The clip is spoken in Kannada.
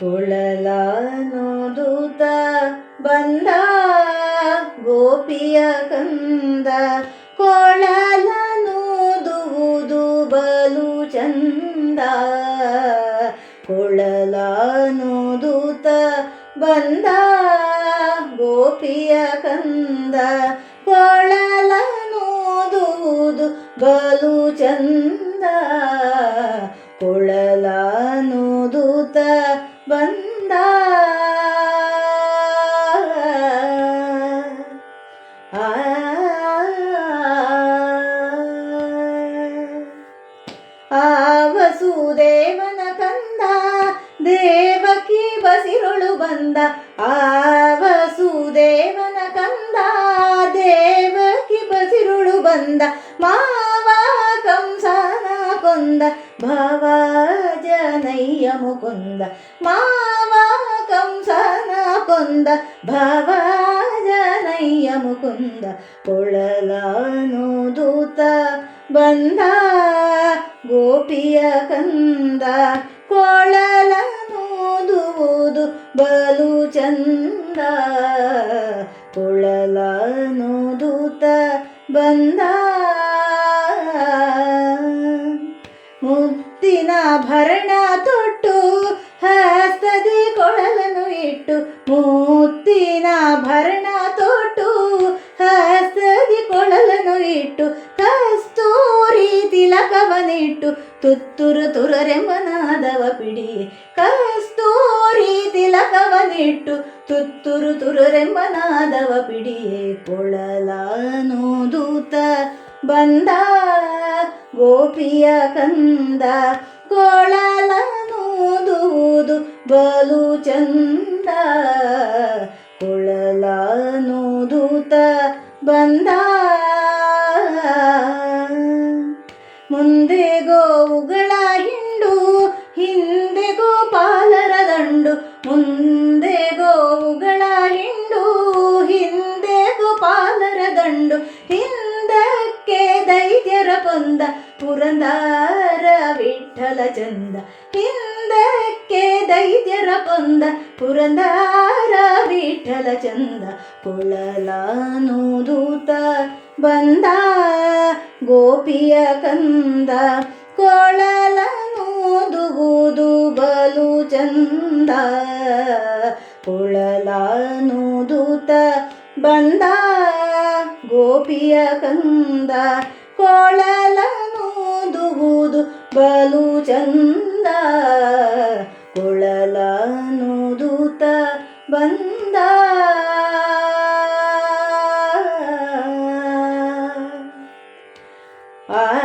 ಕೊಳಲಾನುದುತ ಬಂದ ಗೋಪಿಯ ಕಂದ. ಕೊಳಲನುದುವುದು ಬಲು ಚಂದ. ಕೊಳಲಾನುದುತ ಬಂದ ಗೋಪಿಯ ಕಂದ. ಕೊಳಲನುದುವುದು ಬಲು ಚಂದ. ಕೊಳಲಾನುದುತ ಬಂದ. ಆ ವಸುದೇವನ ಕಂದ ದೇವಕಿ ಬಸಿರುಳು ಬಂದ. ಆ ವಸುದೇವನ ಕಂದ ದೇವಕಿ ಬಸಿರುಳು ಬಂದ. ಮಾವ ಕಂಸನ ಕೊಂದ ಭವ ಜನಯ್ಯ ಮುಕುಂದ ಮಾವ ಕಂಸನ ಕೊಂದ ಭವ ಜನಯ್ಯ ಮುಕುಂದ, ಕೊಳಲಾನುದೂತ ಬಂದ, ಗೋಪಿಯ ಕಂದ, ಕೊಳಲನೂದುವುದು ಬಲು ಚಂದ, ಕೊಳಲನೂದೂತ ಬಂದ ಮುತ್ತಿನ ಭರಣ ತೊಟ್ಟು, ಹಸ್ತದಿ ಕೊಳಲನು ಇಟ್ಟು, ಮುತ್ತಿನ ಭರಣ ತೊಟ್ಟು, ಹಸ್ತದಿ ಕೊಳಲನು ಇಟ್ಟು, ಕಸ್ತೂರಿ ತಿಲಕವನಿಟ್ಟು ತುತ್ತುರು ತುರರೆಂಬನಾದವ ಪಿಡಿ ಕಸ್ತೂರಿ ತಿಲಕವನಿಟ್ಟು ತುತ್ತುರು ತುರರೆಂಬನಾದವ ಪಿಡಿಯೇ ಕೊಳಲಾನುದೂತ ಬಂದ, ಗೋಪಿಯ ಕಂದ ಕೊಳಲನೂದುವುದು ಬಲು ಚಂದ. ಕೊಳಲನೂದೂತ ಬಂದ. ಮುಂದೆ ಗೋವುಗಳ ಹಿಂಡು, ಹಿಂದೆ ಗೋಪಾಲರ ದಂಡು. ಮುಂದೆ ಗೋವುಗಳ ಹಿಂಡು, ಹಿಂದೆ ಗೋಪಾಲರ ದಂಡು. ಹಿಂದಕ್ಕೆ ಕೊಂದ ಪುರಂದಾರ ವಿಠಲ ಚಂದ. ಹಿಂದಕ್ಕೆ ದೈತ್ಯರ ಪೊಂದ ಪುರಂದಾರ ವಿಠಲ ಚಂದ. ಕೊಳಲಾನುದೂತ ಬಂದ, ಗೋಪಿಯ ಕಂದ. ಕೊಳಲನೂದುವುದು ಬಲು ಚಂದ. ಕೊಳಲಾನುದೂತ ಬಂದ, ಗೋಪಿಯ ಕಂದ. ಕೊಳಲನೂದುವುದು ಬಲು ಚಂದ. ಕೊಳಲನೂದುತ ಬಂದ. ಆ